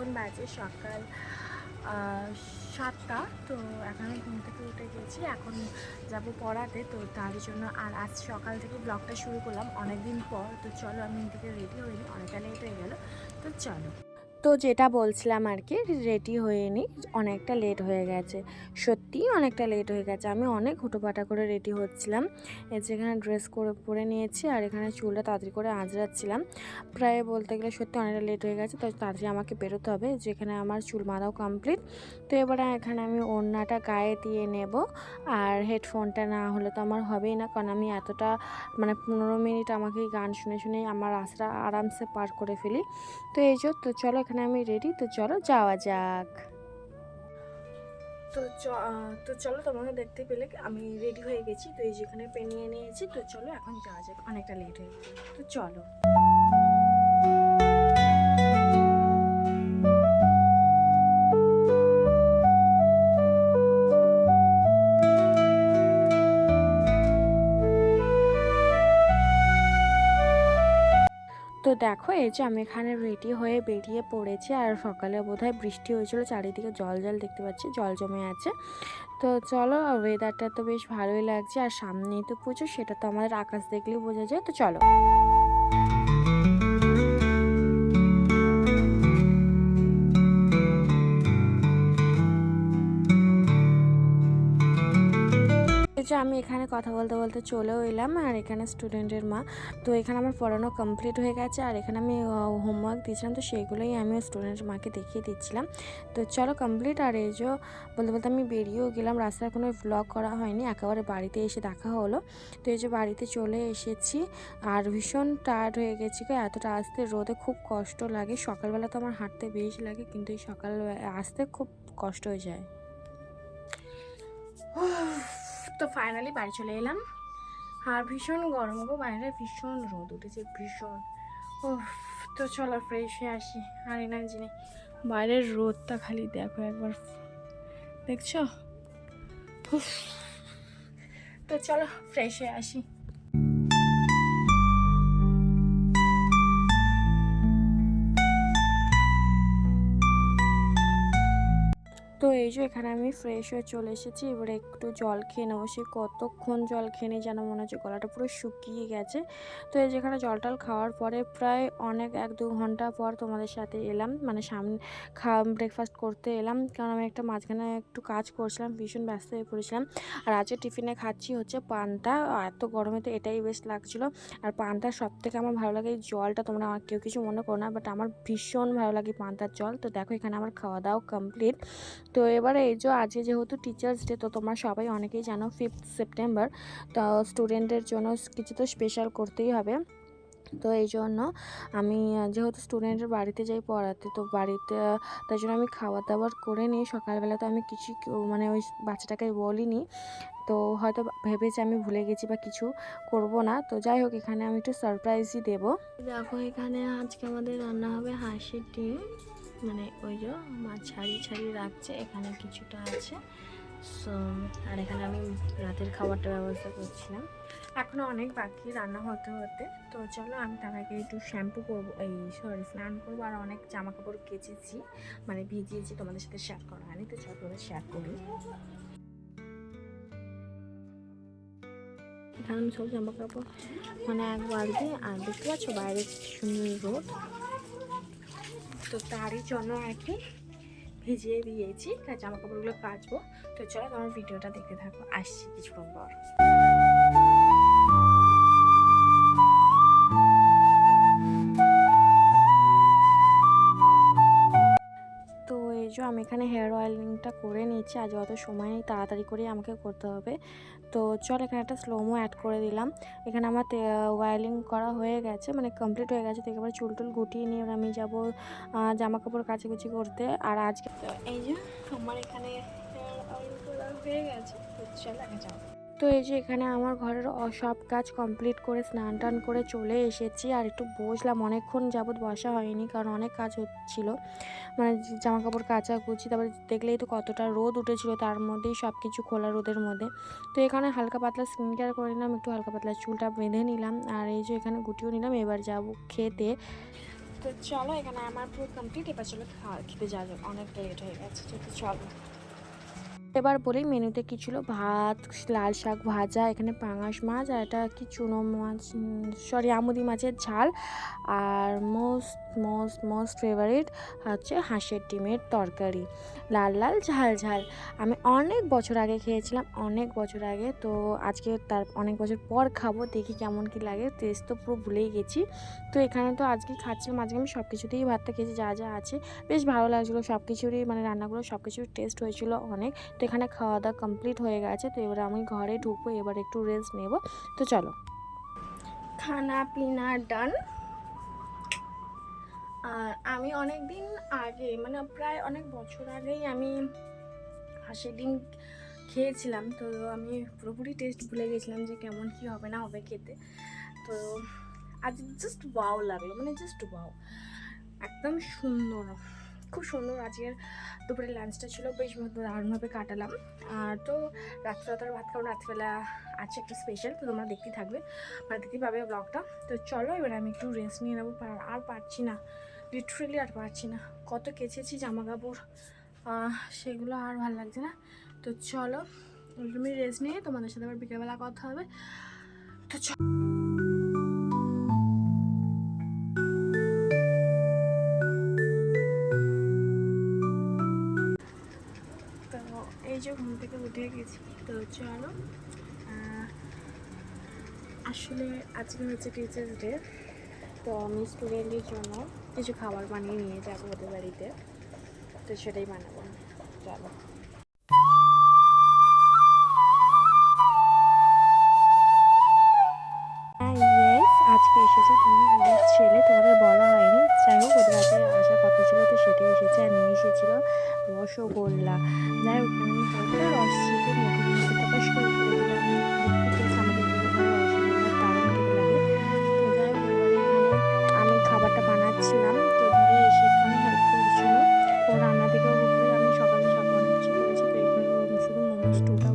এখন বাজে সকাল সাতটা, তো এখন আমি ঘুম থেকে উঠে গেছি। এখন যাব পড়াতে, তো তার জন্য আর আজ সকাল থেকে ব্লগটা শুরু করলাম অনেক দিন পর। তো চলো আমি এদিকে রেডি হইনি অনেকটা লেট হয়ে গেল। তো চলো। তো যেটা বলছিলাম আর কি রেডি হয়ে নি, অনেকটা লেট হয়ে গেছে। সত্যিই অনেকটা লেট হয়ে গেছে। আমি অনেক হুটোপাটা করে রেডি হচ্ছিলাম। যেখানে ড্রেস করে, পরে নিয়েছি আর এখানে চুলটা তাড়াতাড়ি করে আঁচড়াচ্ছিলাম। প্রায় বলতে গেলে সত্যি অনেকটা লেট হয়ে গেছে। তো তাড়াতাড়ি আমাকে বেরোতে হবে, যেখানে আমার চুল বাঁধাও কমপ্লিট তো এবারে এখানে আমি ওড়নাটা গায়ে দিয়ে নেব। আর হেডফোনটা না হলে তো আমার হবেই না, কারণ আমি এতটা মানে পনেরো মিনিট আমাকে গান শুনে শুনেই আমার রাস্তা আরামসে পার করে ফেলি। তো এই তো চলো এখানে আমি রেডি তো চলো যাওয়া যাক। তো তো চলো তোমাকে দেখতে পেলে আমি রেডি হয়ে গেছি, তো এই যেখানে পেনিয়ে নিয়েছি, তো চলো এখন যাওয়া যাক, অনেকটা লেট হয়ে গেছে। তো চলো। তো দেখো, এই যে আমি এখানে রেডি হয়ে বেরিয়ে পড়েছি আর সকালে বোধহয় বৃষ্টি হয়েছিল, চারিদিকে জল জল দেখতে পাচ্ছি, জল জমে আছে। তো চলো ওয়েদারটা তো বেশ ভালোই লাগছে আর সামনেই তো পুজো, সেটা তো আমাদের আকাশ দেখলেই বোঝা যায়, তো চলো। যে আমি এখানে কথা বলতে বলতে চলেও এলাম আর এখানে স্টুডেন্টের মা। তো এখানে আমার পড়ানো কমপ্লিট হয়ে গেছে আর এখানে আমি হোমওয়ার্ক দিয়েছিলাম। তো সেইগুলোই আমি স্টুডেন্টের মাকে দেখিয়ে দিচ্ছিলাম। তো চলো কমপ্লিট আর এই যে বলতে বলতে আমি বেরিয়েও গেলাম। রাস্তায় কোনো ব্লগ করা হয়নি। একেবারে বাড়িতে এসে দেখা হলো। তো এই যে বাড়িতে চলে এসেছি। আর ভীষণ টায়ার্ড হয়ে গেছি এতটা আসতে রোদে খুব কষ্ট লাগে। সকালবেলা তো আমার হাঁটতে বেশ লাগে, কিন্তু এই সকাল, আসতে খুব কষ্ট হয়ে যায়। তো ফাইনালি বাড়ি চলে এলাম। আর ভীষণ গরম গো, বাইরে ভীষণ রোদ উঠেছে, ভীষণ। ও তো চলো ফ্রেশ হয়ে আসি, আর এনার জিনি বাইরের রোদটা খালি দেখো একবার। দেখছ? তো চলো ফ্রেশ হয়ে আসি। যে এখানে আমি ফ্রেশ হয়ে চলে এসেছি। এবারে একটু জল খেয়ে নেব। সে কতক্ষণ জল খেয়ে নিই যেন মনে হচ্ছে গলাটা পুরো শুকিয়ে গেছে। তো এই যেখানে জল টল খাওয়ার পরে প্রায় অনেক এক দু ঘণ্টা পর তোমাদের সাথে এলাম। মানে সামনে খাওয়া ব্রেকফাস্ট করতে এলাম। কারণ আমি একটা মাঝখানে একটু কাজ করছিলাম, ভীষণ ব্যস্ত হয়ে পড়েছিলাম। আর আজকে টিফিনে খাচ্ছি হচ্ছে পান্তা। এত গরমে তো এটাই বেশ লাগছিল। আর পান্তা সব থেকে আমার ভালো লাগে এই জলটা। তোমরা কেউ কিছু মনে করো না বাট আমার ভীষণ ভালো লাগে পান্তার জল। তো দেখো এখানে আমার খাওয়া দাওয়া কমপ্লিট তো এবারে এই যে আজকে যেহেতু টিচার্স ডে তো তোমরা সবাই অনেকেই জানো ফিফথ সেপ্টেম্বর তো স্টুডেন্টের জন্য কিছু তো স্পেশাল করতেই হবে। তো এই জন্য আমি, যেহেতু স্টুডেন্টের বাড়িতে যাই পড়াতে, তো বাড়িতে তাই জন্য আমি খাবার দাবার করে নিই। সকালবেলা তো আমি কিছু মানে ওই বাচ্চাটাকে বলিনি। তো হয়তো ভেবেছি আমি ভুলে গেছি বা কিছু করব না। তো যাই হোক, এখানে আমি একটু সারপ্রাইজই দেবো। দেখো, এখানে আজকে আমাদের রান্না হবে হাঁসের ডিম। মানে ওই যে মাছ ছাড়ি ছাড়িয়ে রাখছে, এখানে কিছুটা আছে। সো আর এখানে আমি রাতের খাবারটা ব্যবস্থা করছিলাম। এখনও অনেক বাকি রান্না হতে হতে। তো চলো আমি তার আগে একটু শ্যাম্পু করব, এই সরি স্নান করব। আর অনেক জামা কাপড় কেচেছি মানে ভিজিয়েছি, তোমাদের সাথে শেয়ার করা হয়নি, তো চলো তোমাদের শেয়ার করি। এখানে আমি সব জামা কাপড় মানে এক বালতি, আর দেখতে পাচ্ছ বাইরে সুন্দর রোদ। তো তারই জন্য আর কি ভিজিয়ে দিয়েছি। তার জামা কাপড়গুলো কাচবো। তো চলো তোমার ভিডিওটা দেখতে থাকো। আসছি কিছুক্ষণ পর। যে আমি এখানে হেয়ার অয়েলিংটা করে নিচ্ছি আজ অত সময় নেই, তাড়াতাড়ি করেই আমাকে করতে হবে। তো চল, এখানে একটা স্লোমো অ্যাড করে দিলাম। এখানে আমার ওয়াইলিং করা হয়ে গেছে মানে কমপ্লিট হয়ে গেছে। তো একেবারে চুল টুল গুটিয়ে নিয়ে আমি যাব জামা কাপড় কাচাকুচি করতে। আর আজকে এই যে, আমার এখানে হেয়ার অয়েল করা হয়ে গেছে। চল, আগে যাও তো এই যে এখানে আমার ঘরের সব কাজ কমপ্লিট করে স্নান টান করে চলে এসেছি। আর একটু বসলাম, অনেকক্ষণ যাবত বসা হয়নি কারণ অনেক কাজ হচ্ছিল। মানে জামা কাপড় কাচা কুচি, তারপরে দেখলেই তো কতটা রোদ উঠেছিল, তার মধ্যেই সব কিছু খোলা রোদের মধ্যে। তো এখানে হালকা পাতলা স্কিন কেয়ার করে নিলাম, একটু হালকা পাতলা চুলটা বেঁধে নিলাম, আর এই যে এখানে গুটিও নিলাম, এবার যাব খেতে। তো চলো, এখানে আমার পুরো কমপ্লিট এবার চলো খাওয়া, খেতে যাওয়া অনেকটা লেট হয়ে গেছে, তো চলো। এবার বলি মেনুতে কি ছিল? ভাত, লাল শাক ভাজা, এখানে পাঙাশ মাছ, আর এটা কি চুনো মাছ? সরি আমুদি মাছের ঝাল। আর মোস্ট মোস্ট মোস্ট ফেভারিট হচ্ছে হাঁসের ডিমের তরকারি। লাল লাল, ঝাল ঝাল। আমি অনেক বছর আগে খেয়েছিলাম, অনেক বছর আগে। তো আজকে তার অনেক বছর পর খাব, দেখি কেমন কি লাগে। টেস্ট তো পুরো ভুলেই গেছি। তো এখানে তো আজকে খাচ্ছিলাম আজকে আমি সব কিছুতেই ভাতটা খেয়েছি, যা যা আছে। বেশ ভালো লাগছিল সব কিছুরই মানে রান্নাগুলো সব কিছুর টেস্ট হয়েছিল অনেক। তো এখানে খাওয়া দাওয়া কমপ্লিট হয়ে গেছে, তো এবার আমি ঘরে ঢুকবো, এবার একটু রেস্ট নেব। তো চলো। খানা পিনা ডান আর আমি অনেক দিন আগে মানে প্রায় অনেক বছর আগেই আমি হাঁসের ডিম খেয়েছিলাম, তো আমি পুরোপুরি টেস্ট ভুলে গেছিলাম যে কেমন কি হবে না হবে খেতে। তো আজ জাস্ট ওয়াও লাগল মানে জাস্ট ওয়াও একদম সুন্দর। খুব সুন্দর আজকের দুপুরে লাঞ্চটা ছিল। বেশ দারুণভাবে কাটালাম। আর তো রাত্রে তো আর ভাত খাব রাত্রিবেলা আছে একটা স্পেশাল তো তোমরা দেখতেই থাকবে। মানে দেখতেই পাবে ব্লগটা তো চলো, এবার আমি একটু রেস্ট নিয়ে নেব। আর- পারছি না লিটারেলি আর পারছি না। কত কেচেছি জামা কাপড় সেগুলো আর ভালো লাগছে না। তো চলো তুমি রেস্ট নিয়ে তোমাদের সাথে আবার বিকেলবেলা কথা হবে। তো চ- আসলে আজকে হচ্ছে টিচার্স ডে তো আমি স্টুডেন্টের জন্য কিছু খাবার বানিয়ে নিয়ে যাব ওদের বাড়িতে, তো সেটাই বানাবো। চলো।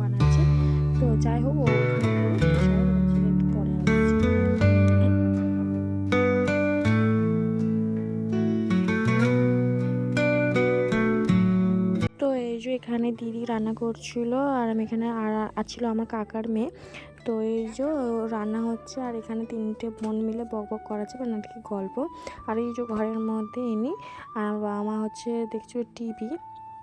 বানাচ্ছে। তো যাই হোক, ও এখানে দিদি রান্না করছিল, আর আমি এখানে আর আছিল আমার কাকার মেয়ে। তো এই যে রান্না হচ্ছে, আর এখানে তিনটে বোন মিলে বক বক করাচ্ছে মানে গল্প। আর এই যে ঘরের মধ্যে ইনি, আর বাবা মা হচ্ছে, দেখছ টিভি।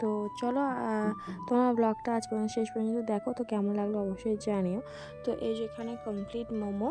তো চলো তোমার ব্লগটা আজ পর্যন্ত শেষ পর্যন্ত দেখো, তো কেমন লাগল অবশ্যই জানিও। তো এই যে এখানে কমপ্লিট মোমো,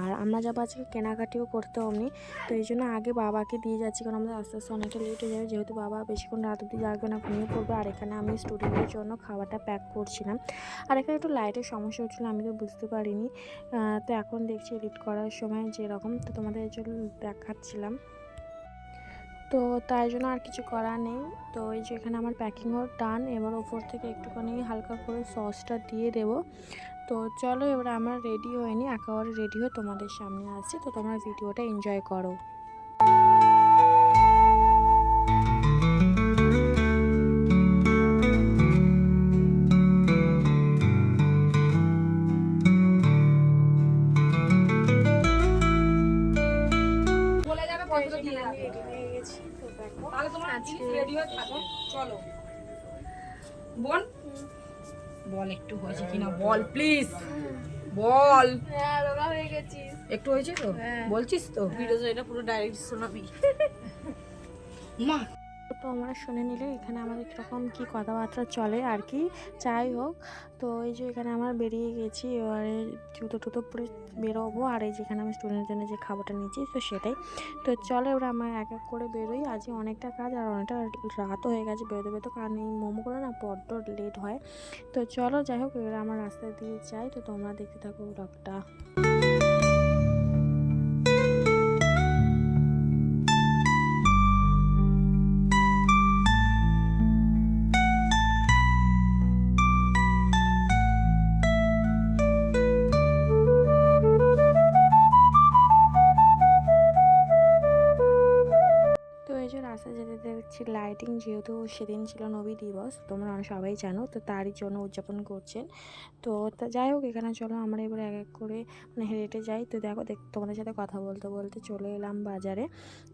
আর আমরা যাব আজকে কেনাকাটিও করতে অমনি, তো এই জন্য আগে বাবাকে দিয়ে যাচ্ছি, কারণ আমাদের আস্তে আস্তে অনেকটা লেট হয়ে যাবে, যেহেতু বাবা বেশিক্ষণ রাত অব্দি জাগবে না, ঘুমিয়ে পড়বে, আর এখানে আমি স্টুডেন্টের জন্য খাবারটা প্যাক করছিলাম। আর এখানে একটু লাইটের সমস্যা হচ্ছিল, আমি তো বুঝতে পারিনি। তো এখন দেখছি এডিট করার সময় যেরকম, তো তোমাদের জন্য দেখাচ্ছিলাম। তো তাই জন্য আর কিছু করা নেই। তো এই যে এখানে আমার প্যাকিংও টান এবার ওপর থেকে একটুখানি হালকা করে সসটা দিয়ে দেব। তো চলো এবার আমার রেডি হয়নি একেবারে রেডি হয়ে তোমাদের সামনে আসছি। তো তোমরা ভিডিওটা এনজয় করো। বোন? বল একটু হয়েছে কিনা বল প্লিজ বল। হ্যাঁ হয়ে গেছিস একটু হয়েছে তো? হ্যাঁ। বলছিস তো? ভিডিও এটা পুরো ডাইরেক্ট শোনাবি। মা। তো আমরা শুনে নিলে এখানে আমাদের কীরকম কী কথাবার্তা চলে আর কি। যাই হোক, তো এই যে এখানে আমরা বেরিয়ে গেছি, এবারে জুতো টুতো পরে বেরোবো। আর এই যেখানে আমি স্টুডেন্টের জন্য যে খাবারটা নিয়েছি, তো সেটাই। তো চলো এবার আমরা এক এক করে বেরোই। আজকে অনেকটা কাজ আর অনেকটা রাতও হয়ে গেছে বেরোতে বেরোতে, কারণ এই মোমোগুলো না বড্ড লেট হয়। তো চলো যাই হোক, এবার আমার রাস্তা দিয়ে যাই। তো তোমরা দেখতে থাকো ব্লগটা দেখছি লাইটিং যেহেতু সেদিন ছিল নবী দিবস, তোমরা অনেক সবাই জানো, তো তারই জন্য উদযাপন করছেন। তো যাই হোক, এখানে চলো, আমরা এবার এক এক করে মানে হেঁটে যাই। তো দেখো, দেখ, তোমাদের সাথে কথা বলতে বলতে চলে এলাম বাজারে।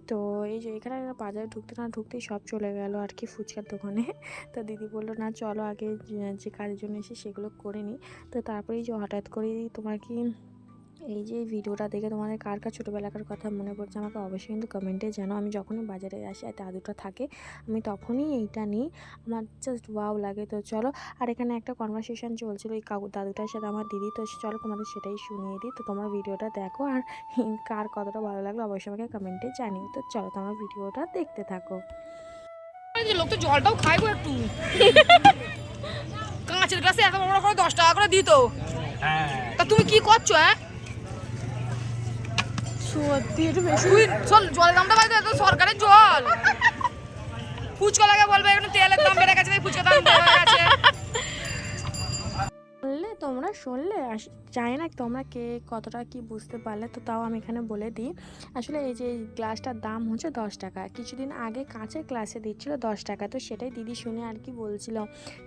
তো এই যে এখানে বাজারে ঢুকতে না ঢুকতেই সব চলে গেল আর কি ফুচকার দোকানে। তো দিদি বলল, না, চলো আগে যে কাজের জন্য এসে সেগুলো করে নিই। তো তারপরেই যে হঠাৎ করেই তোমার কি এই যে ভিডিওটা দেখে তোমাদের কার কার ছোটোবেলাকার কথা মনে পড়ছে আমাকে অবশ্যই কিন্তু কমেন্টে জানো আমি যখনই বাজারে আসি আর দাদুটা থাকে আমি তখনই এইটা নিই। আমার জাস্ট ওয়াও লাগে। তো চলো আর এখানে একটা কনভারসেশন চলছিল এই কাকু দাদুটার সাথে আমার দিদি। তো চলো তোমাদের সেটাই শুনিয়ে দিই। তো তোমরা ভিডিওটা দেখো আর কার কতটা ভালো লাগল অবশ্যই আমাকে কমেন্টে জানিও। তো চলো তোমরা ভিডিওটা দেখতে থাকো। লোক তো জলটাও খাইবো একটু। কাঁচের কাছে এত বড় করে দশ টাকা করে দিত। তা তুমি কি করছ হ্যাঁ? সত্যি একটু বেশি তুই শোন জলের দামটা বাড়িতে তো সরকারের জল। ফুচকা লাগে বলবে এখন তেলের দাম বেড়ে গেছে ফুচকা দাম বেড়ে গেছে। শুনলে তোমরা শুনলে আস- জানি না তোমরা কে কতটা কি বুঝতে পারলে, তো তাও আমি এখানে বলে দিই। আসলে এই যে গ্লাসটার দাম হচ্ছে দশ টাকা। কিছুদিন আগে কাঁচের গ্লাসে দিচ্ছিল দশ টাকা, তো সেটাই দিদি শুনে আর কি বলছিল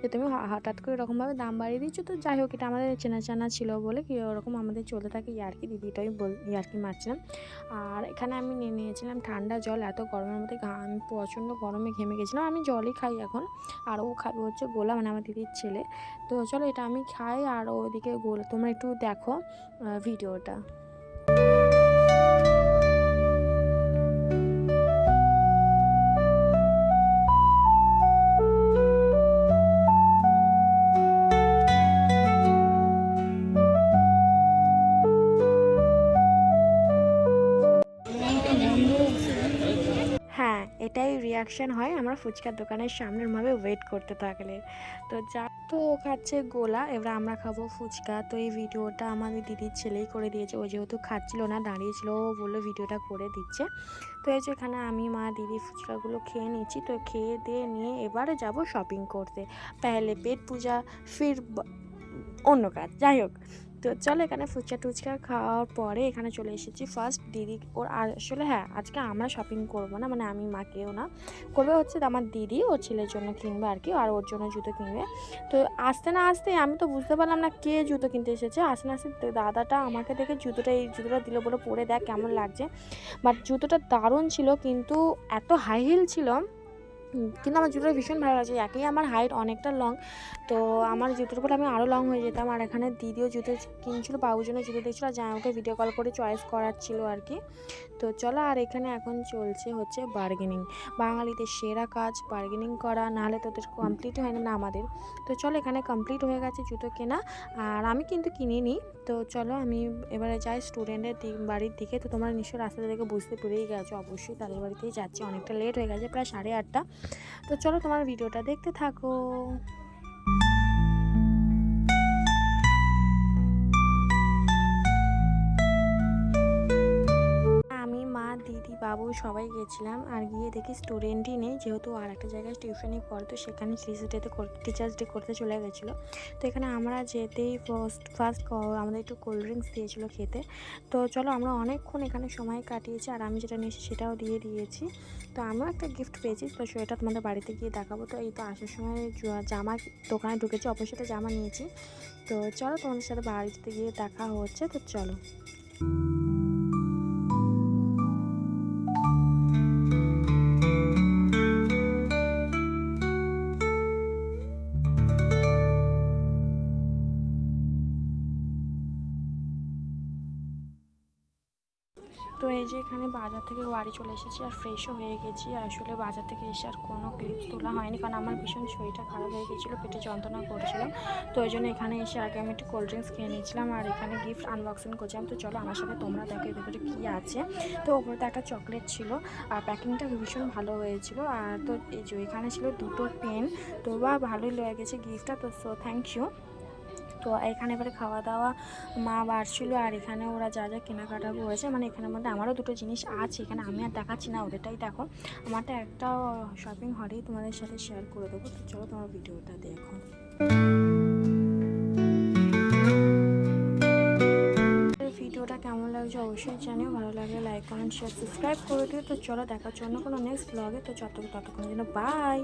যে, তুমি হঠাৎ করে এরকমভাবে দাম বাড়িয়ে দিচ্ছ, তো যাই হোক, এটা আমাদের চেনা জানা ছিল বলে কি ওরকম আমাদের চলতে থাকে ইয়ার্কি দিদিটাই বল ইয়ার্কি মারছিলাম। আর এখানে আমি নিয়ে নিয়েছিলাম ঠান্ডা জল, এত গরমের মধ্যে আমি প্রচণ্ড গরমে ঘেমে গেছিলাম। আমি জলই খাই এখন, আর ও খাবে হচ্ছে গোলা মানে আমার দিদির ছেলে। তো চলো এটা আমি খাই, আর ওদিকে গোল, তোমরা একটু দেখো ভিডিওটা। এটাই হয় আমরা ফুচকার দোকানের সামনের ভাবে ওয়েট করতে থাকলে। তো যা তো ও খাচ্ছে গোলা, এবার আমরা খাব ফুচকা। তো এই ভিডিওটা আমাদের দিদির ছেলেই করে দিয়েছে, ও যেহেতু খাচ্ছিল না, দাঁড়িয়েছিল, ও বলল ভিডিওটা করে দিচ্ছে। তো এই যে এখানে আমি, মা, দিদি ফুচকাগুলো খেয়ে নিচ্ছি, তো খেয়ে দিয়ে নিয়ে এবারে যাব শপিং করতে। পেট পূজা, ফির অন্য কাজ। যাই হোক তো চলো এখানে ফুচকা টুচকা খাওয়ার পরে এখানে চলে এসেছি। ফার্স্ট দিদি ওর আসলে হ্যাঁ আজকে আমরা শপিং করব না মানে আমি মাকেও না। করবে হচ্ছে আমার দিদি, ওর ছেলের জন্য কিনবে আর কি, আর ওর জন্য জুতো কিনবে। তো আসতে না আসতে আমি তো বুঝতে পারলাম না কে জুতো কিনতে এসেছে। আসতে না আসতে দাদাটা আমাকে দেখে জুতোটা, এই জুতোটা দিল বলে পরে দেখ কেমন লাগছে। বাট জুতোটা দারুণ ছিল, কিন্তু এত হাই হিল ছিল কিন্তু আমার জুতোটা ভীষণ ভালো লাগছে। একই আমার হাইট অনেকটা লং তো আমার জুতোর উপর আমি আরও লং হয়ে যেতাম। আর এখানে দিদিও জুতো কিনছিল বাবুজনের জুতো দিয়েছিলো যা আমাকে ভিডিও কল করে চয়েস করার ছিল আর কি। তো চলো আর এখানে এখন চলছে হচ্ছে বার্গেনিং বাঙালিদের সেরা কাজ বার্গেনিং করা, নাহলে তোদের কমপ্লিট হয় না আমাদের। তো চলো এখানে কমপ্লিট হয়ে গেছে জুতো কেনা, আর আমি কিন্তু কিনিনি। তো চলো আমি এবারে যাই স্টুডেন্টের বাড়ির দিকে। তো তোমরা নিশ্চয়ই রাস্তা থেকে বুঝতে পেরেই গেছো, অবশ্যই তাদের বাড়িতেই যাচ্ছি। অনেকটা লেট হয়ে গেছে, প্রায় সাড়ে আটটা। তো চলো তোমার ভিডিওটা দেখতে থাকো। বাবু সবাই গেছিলাম আর গিয়ে দেখি স্টুডেন্টই নেই, যেহেতু আর একটা জায়গায় টিউশনই পড়তো, সেখানে টিচার্স ডেতে টিচার্স ডে করতে চলে গেছিল। তো এখানে আমরা যেতেই ফার্স্ট ফার্স্ট আমাদের একটু কোল্ড ড্রিঙ্কস দিয়েছিলো খেতে। তো চলো আমরা অনেকক্ষণ এখানে সময় কাটিয়েছি আর আমি যেটা নিয়েছি সেটাও দিয়ে দিয়েছি। তো আমিও একটা গিফট পেয়েছি, তো সেটা তোমাদের বাড়িতে গিয়ে দেখাবো। তো এই তো আসার সময় জামা দোকানে ঢুকেছি অবশ্যই জামা নিয়েছি। তো চলো তোমাদের সাথে বাড়িতে গিয়ে দেখা হচ্ছে, তো চলো। তো এই যে এখানে বাজার থেকে বাড়ি চলে এসেছি আর ফ্রেশও হয়ে গেছি। আসলে বাজার থেকে এসে আর কোনো ক্লিপস তোলা হয়নি কারণ আমার ভীষণ শরীরটা খারাপ হয়ে গেছিল, পেটে যন্ত্রণা করছিল তো ওই জন্য এখানে এসে আগে আমি একটু কোল্ড ড্রিঙ্কস খেয়ে নিয়েছিলাম আর এখানে গিফট আনবক্সিং করছিলাম। তো চলো আমার সাথে তোমরা দেখো এর ভেতরে কী আছে। তো ওপরে তো একটা চকলেট ছিল আর প্যাকিংটা ভীষণ ভালো হয়েছিল। আর তো এই যে এখানে ছিল দুটো পেন তো বা ভালোই লেগে গেছে গিফটটা তো সো থ্যাংক ইউ তো এখানে এবারে খাওয়া দাওয়া মা বাড়ছিল আর এখানে ওরা যা যা কেনাকাটা করেছে। মানে এখানের মধ্যে আমারও দুটো জিনিস আছে, এখানে আমি আর দেখাচ্ছি না ওদেরটাই, দেখো। আমারটা একটা শপিং হলেই তোমাদের সাথে শেয়ার করে দেবো। তো চলো তোমার ভিডিওটা দেখো। ভিডিওটা কেমন লাগছে অবশ্যই জানিও। ভালো লাগলে লাইক কমেন্ট শেয়ার সাবস্ক্রাইব করে দিও। তো চলো দেখার জন্য কোনো নেক্সট ব্লগে তো যত ততক্ষণ জন্য বাই